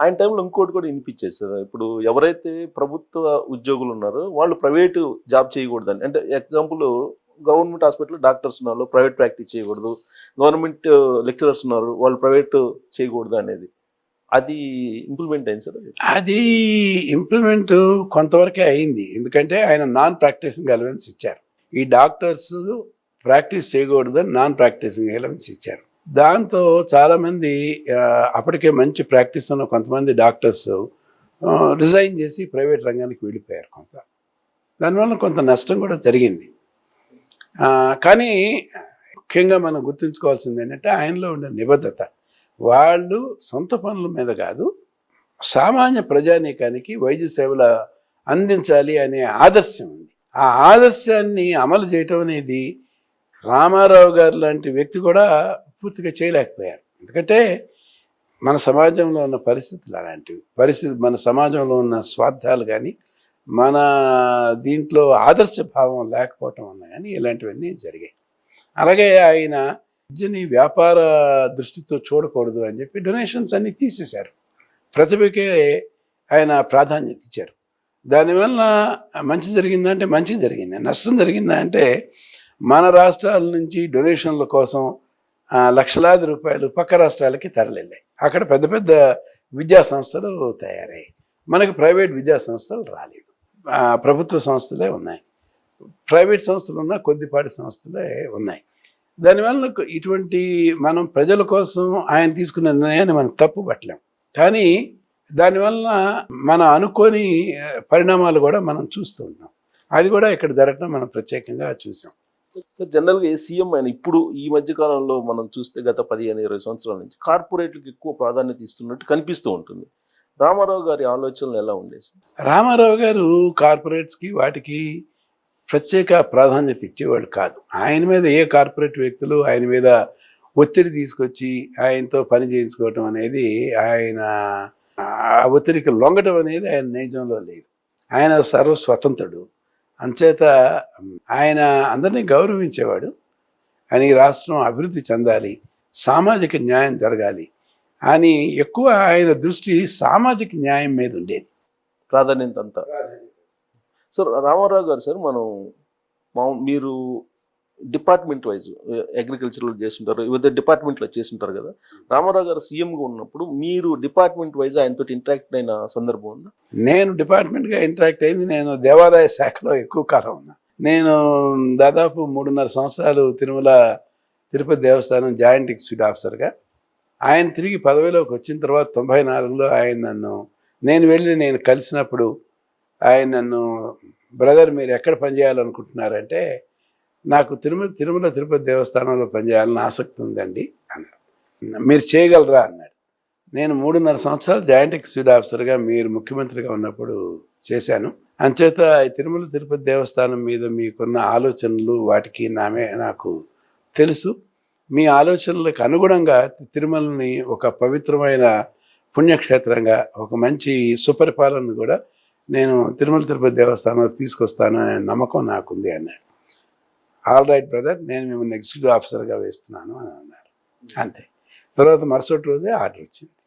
ఆయన టైంలో ఇంకోటి కూడా వినిపించేస్తారు ఇప్పుడు ఎవరైతే ప్రభుత్వ ఉద్యోగులు ఉన్నారో వాళ్ళు ప్రైవేటు జాబ్ చేయకూడదని. అంటే ఎగ్జాంపుల్ గవర్నమెంట్ హాస్పిటల్లో డాక్టర్స్ ఉన్నారు ప్రైవేట్ ప్రాక్టీస్ చేయకూడదు. గవర్నమెంట్ లెక్చరర్స్ ఉన్నారు వాళ్ళు ప్రైవేట్ చేయకూడదు అనేది. అది ఇంప్లిమెంట్ అయింది సార్ అది? ఇంప్లిమెంట్ కొంతవరకే అయింది. ఎందుకంటే ఆయన నాన్ ప్రాక్టీసింగ్ ఎలవెన్స్ ఇచ్చారు. ఈ డాక్టర్స్ ప్రాక్టీస్ చేయకూడదని నాన్ ప్రాక్టీసింగ్ ఎలవెన్స్ ఇచ్చారు. దాంతో చాలామంది అప్పటికే మంచి ప్రాక్టీస్ ఉన్న కొంతమంది డాక్టర్స్ రిజైన్ చేసి ప్రైవేట్ రంగానికి వెళ్ళిపోయారు కొంత. దానివల్ల కొంత నష్టం కూడా జరిగింది. కానీ ముఖ్యంగా మనం గుర్తుంచుకోవాల్సింది ఏంటంటే ఆయనలో ఉండే నిబద్ధత. వాళ్ళు సొంత పనుల మీద కాదు సామాన్య ప్రజానీకానికి వైద్య సేవలు అందించాలి అనే ఆదర్శం ఉంది. ఆ ఆదర్శాన్ని అమలు చేయటం అనేది రామారావు గారు లాంటి వ్యక్తి కూడా పూర్తిగా చేయలేకపోయారు. ఎందుకంటే మన సమాజంలో ఉన్న పరిస్థితులు అలాంటివి. పరిస్థితి మన సమాజంలో ఉన్న స్వార్థాలు కానీ మన దీంట్లో ఆదర్శ భావం లేకపోవటం వల్ల కానీ ఇలాంటివన్నీ జరిగాయి. అలాగే ఆయన విద్యని వ్యాపార దృష్టితో చూడకూడదు అని చెప్పి డొనేషన్స్ అన్ని తీసేశారు. ప్రతిభకే ఆయన ప్రాధాన్యత ఇచ్చారు. దానివల్ల మంచి జరిగిందా అంటే మంచి జరిగింది. నష్టం జరిగిందా అంటే మన రాష్ట్రాల నుంచి డొనేషన్ల కోసం లక్షలాది రూపాయలు పక్క రాష్ట్రాలకి తరలిల్లాయి. అక్కడ పెద్ద పెద్ద విద్యా సంస్థలు తయారయ్యాయి. మనకు ప్రైవేట్ విద్యా సంస్థలు రాలేదు ప్రభుత్వ సంస్థలే ఉన్నాయి. ప్రైవేట్ సంస్థలు ఉన్న కొద్దిపాటి సంస్థలే ఉన్నాయి. దానివల్ల ఇటువంటి మనం ప్రజల కోసం ఆయన తీసుకున్న నిర్ణయాన్ని మనం తప్పు పట్టలేం. కానీ దానివల్ల మనం అనుకోని పరిణామాలు కూడా మనం చూస్తూ ఉన్నాం. అది కూడా ఇక్కడ జరగడం మనం ప్రత్యేకంగా చూసాం. జనరల్గా ఏ సీఎం ఆయన ఇప్పుడు ఈ మధ్య కాలంలో మనం చూస్తే గత పదిహేను ఇరవై సంవత్సరాల నుంచి కార్పొరేట్లకు ఎక్కువ ప్రాధాన్యత ఇస్తున్నట్టు కనిపిస్తూ ఉంటుంది. రామారావు గారి ఆలోచనలు ఎలా ఉండేది రామారావు గారు కార్పొరేట్స్కి వాటికి ప్రత్యేక ప్రాధాన్యత ఇచ్చేవాళ్ళు కాదు. ఆయన మీద ఏ కార్పొరేట్ వ్యక్తులు ఆయన మీద ఒత్తిడి తీసుకొచ్చి ఆయనతో పని చేయించుకోవటం అనేది ఆయన ఆ ఒత్తిడికి లొంగటం అనేది ఆయన నైజంలో లేదు. ఆయన సర్వస్వతంత్రుడు. అంచేత ఆయన అందరినీ గౌరవించేవాడు. ఆయన ఈ రాష్ట్రం అభివృద్ధి చెందాలి. సామాజిక న్యాయం జరగాలి. అని ఎక్కువ ఆయన దృష్టి సామాజిక న్యాయం మీద ఉండేది. ప్రాధాన్యత అంతా. సార్ రామారావు గారు సార్ మనం మీరు డిపార్ట్మెంట్ వైజ్ అగ్రికల్చర్లో చేస్తుంటారు వివిధ డిపార్ట్మెంట్లో చేస్తుంటారు కదా. రామారావు గారు సీఎంగా ఉన్నప్పుడు మీరు డిపార్ట్మెంట్ వైజ్ ఆయనతో ఇంటరాక్ట్ అయిన సందర్భం ఉందా? నేను డిపార్ట్మెంట్గా ఇంటరాక్ట్ అయింది నేను దేవాదాయ శాఖలో ఎక్కువ కాలం ఉన్నా. నేను దాదాపు మూడున్నర సంవత్సరాలు తిరుమల తిరుపతి దేవస్థానం జాయింట్ ఎగ్జిక్యూటివ్ ఆఫీసర్గా ఆయన తిరిగి పదవిలోకి వచ్చిన తర్వాత తొంభై నాలుగులో ఆయన నన్ను నేను వెళ్ళి నేను కలిసినప్పుడు ఆయన నన్ను బ్రదర్ మీరు ఎక్కడ పనిచేయాలనుకుంటున్నారంటే నాకు తిరుమల తిరుమల తిరుపతి దేవస్థానంలో పనిచేయాలని ఆసక్తి ఉందండి అన్నారు. మీరు చేయగలరా అన్నాడు. నేను మూడున్నర సంవత్సరాలు జాయింట్ ఎక్స్క్యూటివ్ ఆఫీసర్గా మీరు ముఖ్యమంత్రిగా ఉన్నప్పుడు చేశాను. అంచేత ఈ తిరుమల తిరుపతి దేవస్థానం మీద మీకున్న ఆలోచనలు వాటికి నామే నాకు తెలుసు. మీ ఆలోచనలకు అనుగుణంగా తిరుమలని ఒక పవిత్రమైన పుణ్యక్షేత్రంగా ఒక మంచి సుపరిపాలన కూడా నేను తిరుమల తిరుపతి దేవస్థానంలో తీసుకొస్తాను అనే నమ్మకం నాకుంది అన్నాడు. ఆల్ రైట్ బ్రదర్ నేను మిమ్మల్ని ఎగ్జిక్యూటివ్ ఆఫీసర్గా వేస్తున్నాను అని అన్నారు. అంతే. తర్వాత మరుసటి రోజే ఆర్డర్ వచ్చింది.